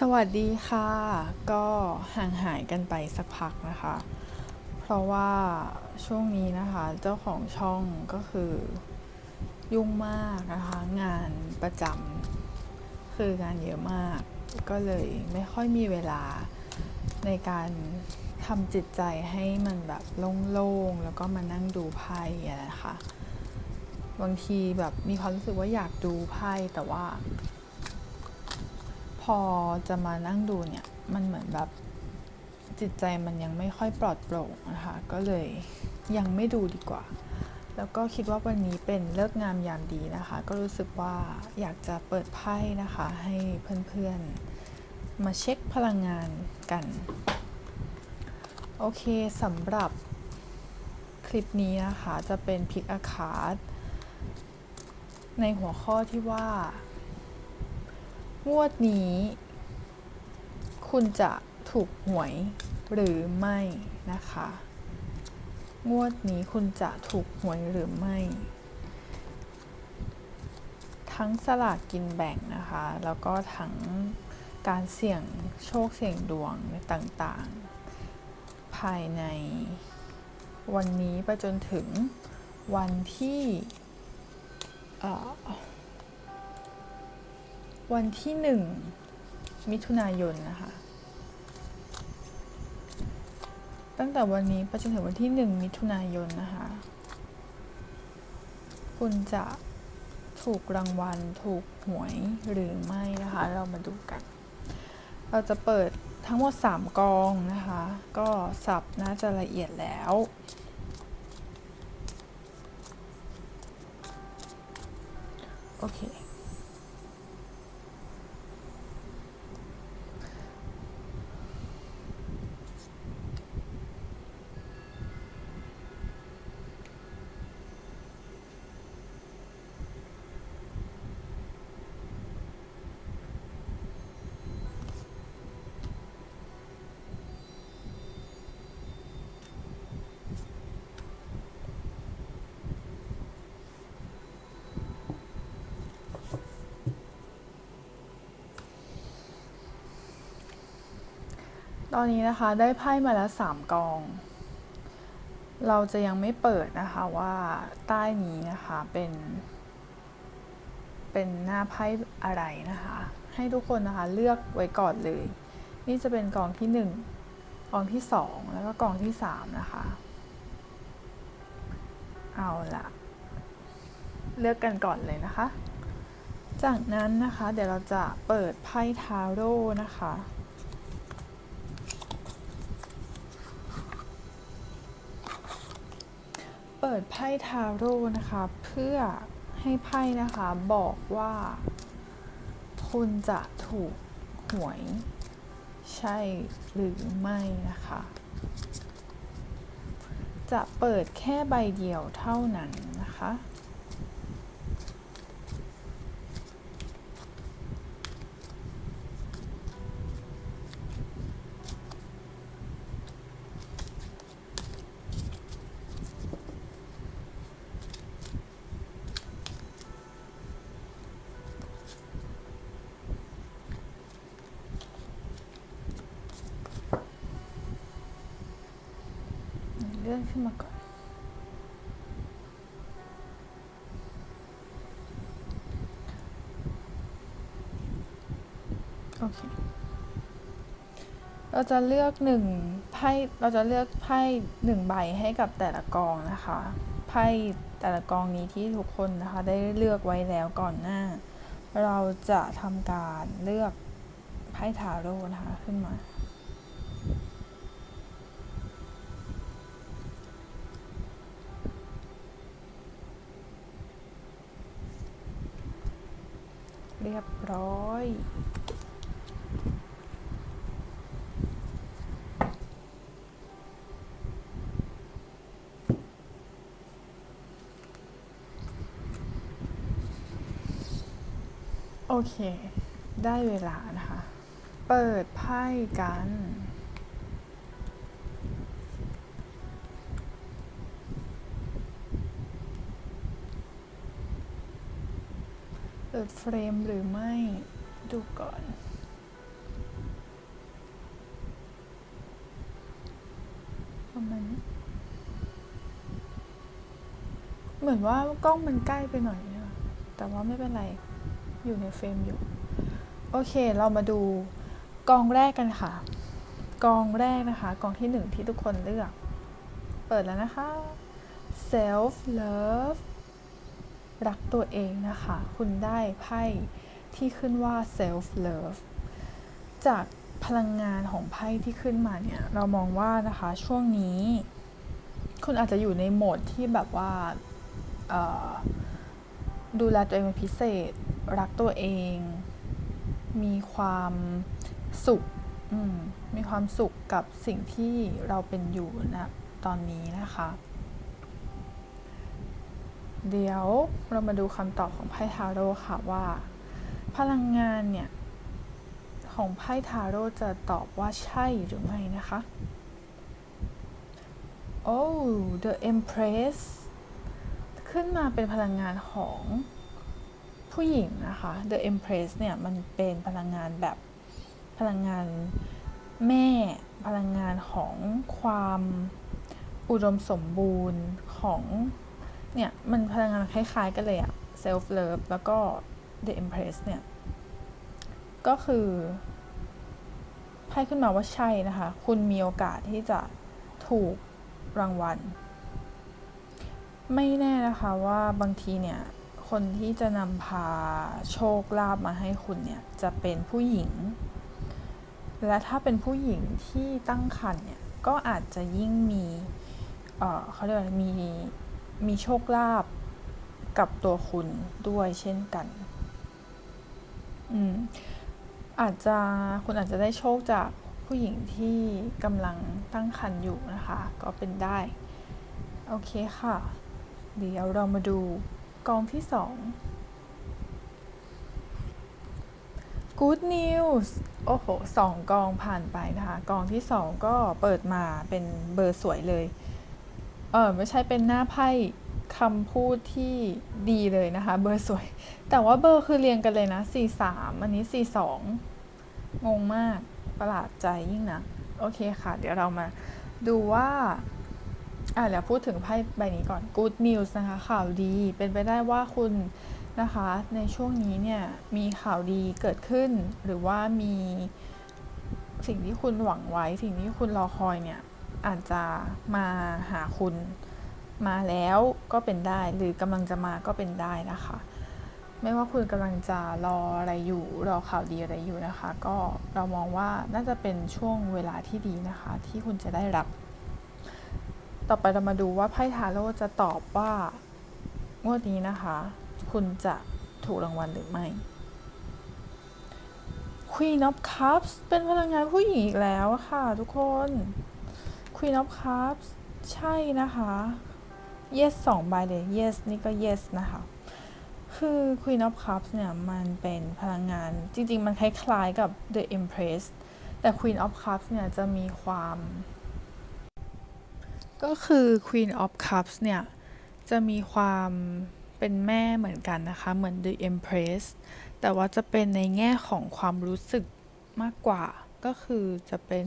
สวัสดีค่ะ ก็ห่างหายกันไปสักพักนะคะ เพราะว่าช่วงนี้นะคะเจ้าของช่องก็คือยุ่งมากนะคะ งานประจำคืองานเยอะมาก ก็เลยไม่ค่อยมีเวลาในการทำจิตใจให้มันแบบโล่งๆ แล้วก็มานั่งดูไพ่อะนะคะบางทีแบบมีความรู้สึกว่าอยากดูไพ่แต่ว่า พอจะมานั่งดูเนี่ย มันเหมือนแบบจิตใจมันยังไม่ค่อยปลอดโปร่งนะคะ ก็เลยยังไม่ดูดีกว่า แล้วก็คิดว่าวันนี้เป็นเลิกงามยามดีนะคะ ก็รู้สึกว่าอยากจะเปิดไพ่นะคะ ให้เพื่อนๆ มาเช็คพลังงานกัน โอเคสำหรับคลิปนี้นะคะ จะเป็นพิกอาคาดในหัวข้อที่ว่า งวดนี้ คุณจะถูกหวยหรือไม่นะคะ งวดนี้คุณจะถูกหวยหรือไม่ ทั้งสลากกินแบ่งนะคะ แล้วก็ทั้งการเสี่ยงโชคเสี่ยงดวงต่างๆ ภายในวันนี้ไปจนถึงวันที่ วันที่หนึ่งมิถุนายนนะคะ ตั้งแต่วันนี้ไปจนถึงวันที่หนึ่งมิถุนายนนะคะ คุณจะถูกรางวัลถูกหวยหรือไม่นะคะ เรามาดูกัน เราจะเปิดทั้งหมด 3 กองนะคะ ก็สับน่าจะละเอียดแล้วโอเค ตอนนี้นะคะได้ไพ่มาแล้วสามกอง เราจะยังไม่เปิดนะคะว่าใต้นี้นะคะเป็น เป็นหน้าไพ่อะไรนะคะ ให้ทุกคนนะคะเลือกไว้ก่อนเลย นี่จะเป็นกองที่หนึ่งกองที่สองแล้วก็กองที่สามนะคะ เอาละเลือกกันก่อนเลยนะคะ จากนั้นนะคะเดี๋ยวเราจะเปิดไพ่ทาโร่นะคะ ปิดไพ่ทาโร่นะคะ เพื่อให้ไพ่นะคะบอกว่า คุณจะถูกหวย ใช่หรือไม่นะคะ จะเปิดแค่ใบเดียวเท่านั้นนะคะ เลื่อนขึ้นมาก่อน โอเค เราจะเลือกหนึ่งไพ่ เราจะเลือกไพ่หนึ่งใบให้กับแต่ละกองนะคะ ไพ่แต่ละกองนี้ที่ทุกคนนะคะ ได้เลือกไว้แล้วก่อนหน้า เราจะทำการเลือกไพ่ทาโร่นะคะขึ้นมา เรียบร้อย โอเค ได้เวลานะคะ เปิดไพ่กัน ดเฟรมหรือไม่ ดูก่อนประมาณนเหมือนว่ากล้องมันใกล้ไปหน่อยนะแต่ว่าไม่เป็นไร อยู่ในเฟรมอยู่ โอเค เรามาดูกองแรกกันค่ะ กองแรกนะคะ กองที่หนึ่งที่ทุกคนเลือก เปิดแล้วนะคะ self love รักตัวเองนะคะ คุณได้ไพ่ที่ขึ้นว่า self love จากพลังงานของไพ่ที่ขึ้นมาเนี่ย เรามองว่านะคะช่วงนี้ คุณอาจจะอยู่ในโหมดที่แบบว่าดูแลตัวเองเป็นพิเศษ รักตัวเอง มีความสุขมมีความสุขกับสิ่งที่เราเป็นอยู่นะตอนนี้นะคะ เดี๋ยวเรามาดูคำตอบของไพ่ทาโร่ค่ะว่า พลังงานเนี่ย ของไพ่ทาโร่จะตอบว่าใช่หรือไม่นะคะ โอ้ the empress ขึ้นมาเป็นพลังงานของผู้หญิงนะคะ the empress เนี่ย มันเป็นพลังงานแบบพลังงานแม่พลังงานของความอุดมสมบูรณ์ของ เนี่ย มันพลังงานคล้ายๆกันเลยอะ self love แล้วก็ the empress เนี่ย ก็คือไพ่ขึ้นมาว่าใช่นะคะ คุณมีโอกาสที่จะถูกรางวัล ไม่แน่นะคะว่าบางทีเนี่ย คนที่จะนำพาโชคลาภมาให้คุณเนี่ย จะเป็นผู้หญิง และถ้าเป็นผู้หญิงที่ตั้งครรภ์เนี่ย ก็อาจจะยิ่งมี เออเขาเรียกว่ามี มีโชคลาภกับตัวคุณด้วยเช่นกัน อืม อาจจะคุณอาจจะได้โชคจากผู้หญิงที่กำลังตั้งครรภ์อยู่นะคะ ก็เป็นได้ โอเคค่ะ เดี๋ยวเรามาดูกองที่สอง Good news โอ้โหสองกองผ่านไปนะคะ กองที่สองก็เปิดมาเป็นเบอร์สวยเลย เออไม่ใช่เป็นหน้าไพ่คำพูดที่ดีเลยนะคะ เบอร์สวย แต่ว่าเบอร์คือเรียงกันเลยนะ 43 อันนี้ 42 งงมากประหลาดใจยิ่งนะ โอเคค่ะ เดี๋ยวเรามาดูว่าอะเดี๋ยวพูดถึงไพ่ใบนี้ก่อน Good news นะคะ ข่าวดีเป็นไปได้ว่าคุณนะคะ ในช่วงนี้เนี่ย มีข่าวดีเกิดขึ้น หรือว่ามีสิ่งที่คุณหวังไว้ สิ่งที่คุณรอคอยเนี่ย อาจจะมาหาคุณมาแล้วก็เป็นได้หรือกำลังจะมาก็เป็นได้นะคะ ไม่ว่าคุณกำลังจะรออะไรอยู่รอข่าวดีอะไรอยู่นะคะ ก็เรามองว่าน่าจะเป็นช่วงเวลาที่ดีนะคะ ที่คุณจะได้รับ ต่อไปเรามาดูว่าไพ่ทาโร่จะตอบว่างวดนี้นะคะ คุณจะถูกรางวัลหรือไม่ Queen of Cups เป็นพลังงานผู้หญิงอีกแล้วค่ะทุกคน Queen of Cups ใช่นะคะ yes สองใบเลย yes นี่ก็ yes นะคะ คือ Queen of Cups เนี่ย มันเป็นพลังงาน จริง ๆ มันคล้ายๆกับ The Empress แต่ Queen of Cups เนี่ย จะมีความ ก็คือ Queen of Cups เนี่ย จะมีความเป็นแม่เหมือนกันนะคะ เหมือน The Empress แต่ว่าจะเป็นในแง่ของความรู้สึกมากกว่า ก็คือจะเป็น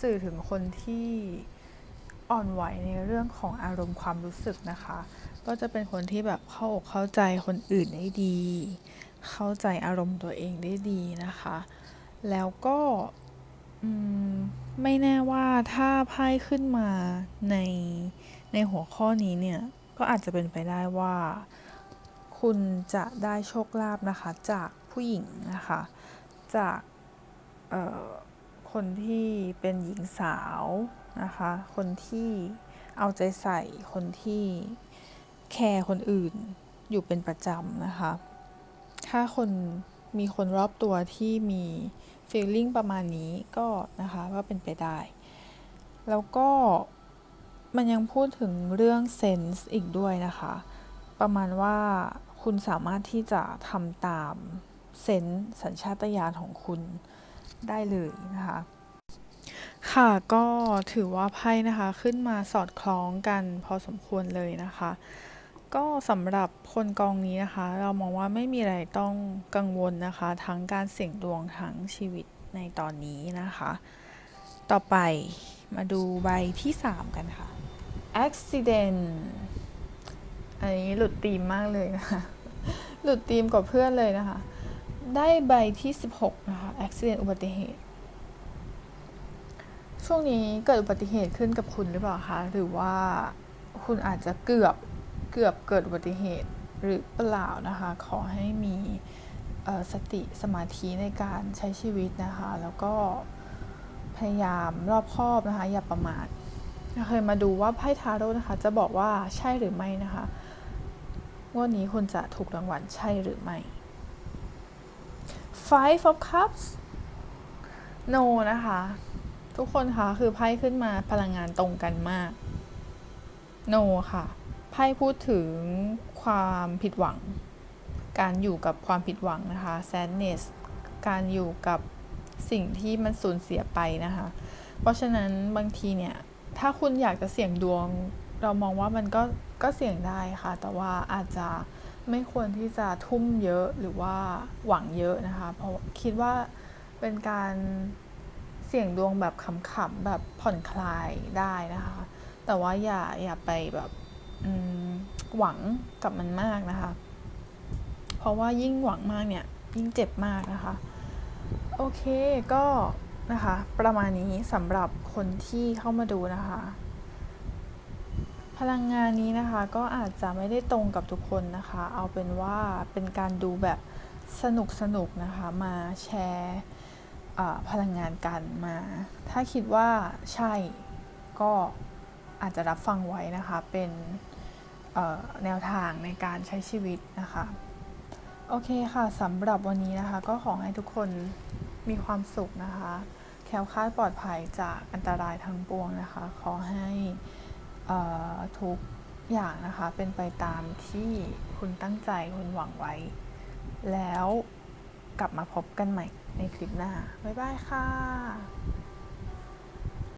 สื่อถึงคนที่อ่อนไหวในเรื่องของอารมณ์ความรู้สึกนะคะ ก็จะเป็นคนที่แบบเข้าอกเข้าใจคนอื่นได้ดี เข้าใจอารมณ์ตัวเองได้ดีนะคะ แล้วก็ไม่แน่ว่าถ้าไพ่ขึ้นมาในในหัวข้อนี้เนี่ย ก็อาจจะเป็นไปได้ว่า คุณจะได้โชคลาภนะคะ จากผู้หญิงนะคะ จากเอ่อ คนที่เป็นหญิงสาวนะคะ คนที่เอาใจใส่ คนที่แคร์คนอื่นอยู่เป็นประจำนะคะ ถ้าคนมีคนรอบตัวที่มี feeling ประมาณนี้ก็นะคะว่าเป็นไปได้ แล้วก็มันยังพูดถึงเรื่อง sense อีกด้วยนะคะ ประมาณว่าคุณสามารถที่จะทำตามเซนส์สัญชาตญาณของคุณ ได้เลยนะคะ ค่ะก็ถือว่าไพ่นะคะขึ้นมาสอดคล้องกันพอสมควรเลยนะคะ ก็สำหรับคนกองนี้นะคะ เรามองว่าไม่มีอะไรต้องกังวลนะคะ ทั้งการเสี่ยงดวงทั้งชีวิตในตอนนี้นะคะ ต่อไปมาดูใบที่ 3 กันค่ะ accident อันนี้หลุดธีมมากเลยนะคะ หลุดธีมกว่าเพื่อนเลยนะคะ ได้ใบที่ 16 นะคะ accident อุบัติเหตุ ช่วงนี้เกิดอุบัติเหตุขึ้นกับคุณหรือเปล่าคะ หรือว่าคุณอาจจะเกือบเกือบเกิดอุบัติเหตุหรือเปล่านะคะ ขอให้มีสติสมาธิในการใช้ชีวิตนะคะ แล้วก็พยายามรอบคอบนะคะ อย่าประมาทเคยมาดูว่าไพ่ทาโร่นะคะ จะบอกว่าใช่หรือไม่นะคะงวดนี้คุณจะถูกรางวัลใช่หรือไม่ Five of Cups No นะคะ ทุกคนคะคือไพ่ขึ้นมาพลังงานตรงกันมาก No ค่ะ ไพ่พูดถึงความผิดหวัง การอยู่กับความผิดหวังนะคะ sadness การอยู่กับสิ่งที่มันสูญเสียไปนะคะ เพราะฉะนั้นบางทีเนี่ย ถ้าคุณอยากจะเสี่ยงดวง เรามองว่ามันก็ก็เสี่ยงได้ค่ะ แต่ว่าอาจจะ ไม่ควรที่จะทุ่มเยอะหรือว่าหวังเยอะนะคะ เพราะคิดว่าเป็นการเสี่ยงดวงแบบขำๆแบบผ่อนคลายได้นะคะ แต่ว่าอย่าอย่าไปแบบหวังกับมันมากนะคะ เพราะว่ายิ่งหวังมากเนี่ยยิ่งเจ็บมากนะคะ โอเคก็นะคะ ประมาณนี้สำหรับคนที่เข้ามาดูนะคะ พลังงานนี้นะคะก็อาจจะไม่ได้ตรงกับทุกคนนะคะ เอาเป็นว่าเป็นการดูแบบสนุกสนุกๆนะคะมาแชร์พลังงานกันมา ถ้าคิดว่าใช่ก็อาจจะรับฟังไว้นะคะ เป็นแนวทางในการใช้ชีวิตนะคะ โอเคค่ะสำหรับวันนี้นะคะ ก็ขอให้ทุกคนมีความสุขนะคะ แคล้วคลาดปลอดภัยจากอันตรายทั้งปวงนะคะ ขอให้ ทุกอย่างนะคะเป็นไปตามที่คุณตั้งใจคุณหวังไว้ แล้วกลับมาพบกันใหม่ในคลิปหน้า บ๊ายบายค่ะ